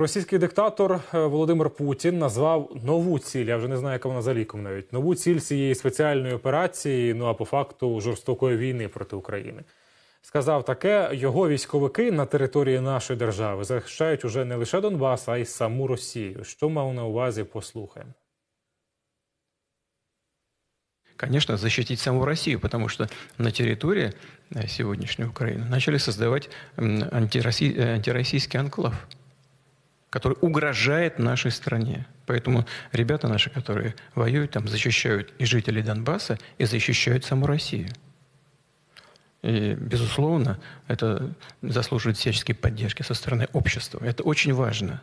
Російський диктатор е, Володимир Путін назвав нову ціль. Я вже не знаю, яка вона за ліком навіть нову ціль цієї спеціальної операції. Ну а по факту жорстокої війни проти України. Сказав таке: його військовики на території нашої держави захищають уже не лише Донбас, а й саму Росію. Що мав на увазі? Послухаємо. Конечно, защитить саму Россию, потому что на территории э, сегодняшней Украины начали создавать м, антироссий- э, антироссийский анклав, который угрожает нашей стране. Поэтому ребята наши, которые воюют там, защищают и жителей Донбасса, и защищают саму Россию. И, безусловно, это заслуживает всяческой поддержки со стороны общества. Это очень важно.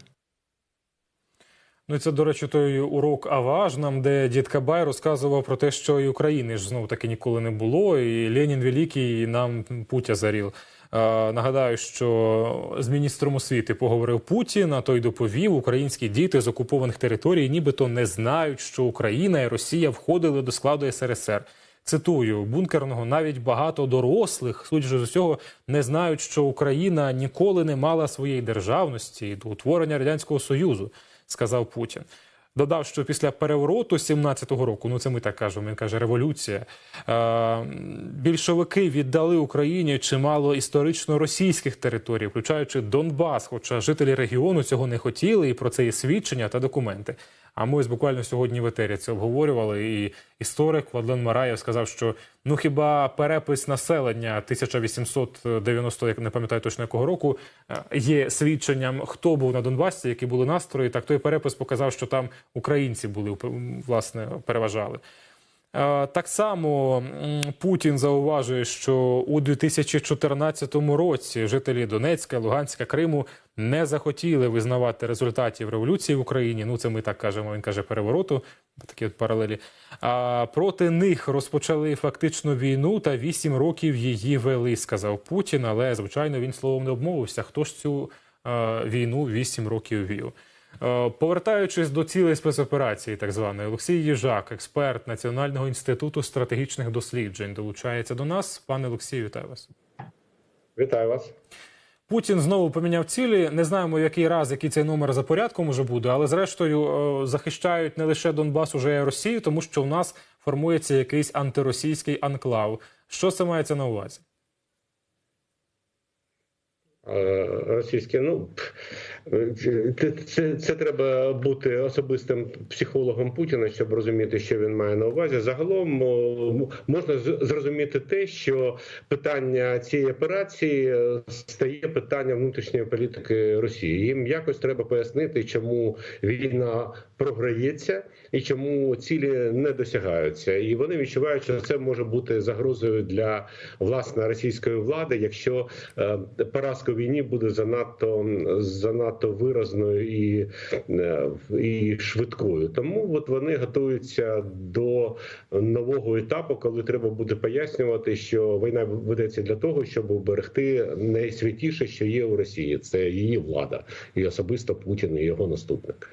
Ну, і це, до речі, той урок Аваж нам, де дід Кабай розказував про те, що і України ж знову таки ніколи не було, і Ленін Великий нам путя заріл. Е, нагадаю, що з міністром освіти поговорив Путін, а той доповів, українські діти з окупованих територій нібито не знають, що Україна і Росія входили до складу СРСР. Цитую бункерного, навіть багато дорослих, судячи з усього, не знають, що Україна ніколи не мала своєї державності до утворення радянського союзу, сказав Путін. Додав, що після перевороту 17-го року, ну це ми так кажемо, він каже, революція. Е, більшовики віддали Україні чимало історично російських територій, включаючи Донбас. Хоча жителі регіону цього не хотіли, і про це є свідчення та документи. А ми ось буквально сьогодні в етері це обговорювали. І історик Владлен Мараєв сказав, що ну хіба перепис населення 1890, як не пам'ятаю точно якого року, е, є свідченням, хто був на Донбасі, які були настрої. Так той перепис показав, що там українці були власне переважали. Е, Так само Путін зауважує, що у 2014 році жителі Донецька, Луганська, Криму не захотіли визнавати результатів революції в Україні. Ну це ми так кажемо. Він каже перевороту. Такі от паралелі. А проти них розпочали фактично війну та вісім років її вели, сказав Путін. Але звичайно він словом не обмовився. Хто ж цю е, війну вісім років вів? Е, Повертаючись до цілей спецоперації, так званої, Олексій Їжак, експерт Національного інституту стратегічних досліджень, долучається до нас. Пане Олексію, вітаю вас. Вітаю вас. Путін знову поміняв цілі. Не знаємо, який раз, який цей номер за порядком уже буде, але зрештою е, захищають не лише Донбас, уже й Росію, тому що в нас формується якийсь антиросійський анклав. Що це мається на увазі? Е, ну це, це, це треба бути особистим психологом Путіна, щоб розуміти, що він має на увазі. Загалом можна зрозуміти те, що питання цієї операції е, стає питанням внутрішньої політики Росії. Їм якось треба пояснити, чому війна програється і чому цілі не досягаються. І вони відчувають, що це може бути загрозою для власне російської влади, якщо е, поразка війні буде занадто занадто виразною і, е, і швидкою. Тому от вони готуються до нового етапу, коли треба буде пояснювати, що війна ведеться для того, щоб уберегти найсвятіше, що є у Росії. Це її влада, і особисто Путін і його наступник.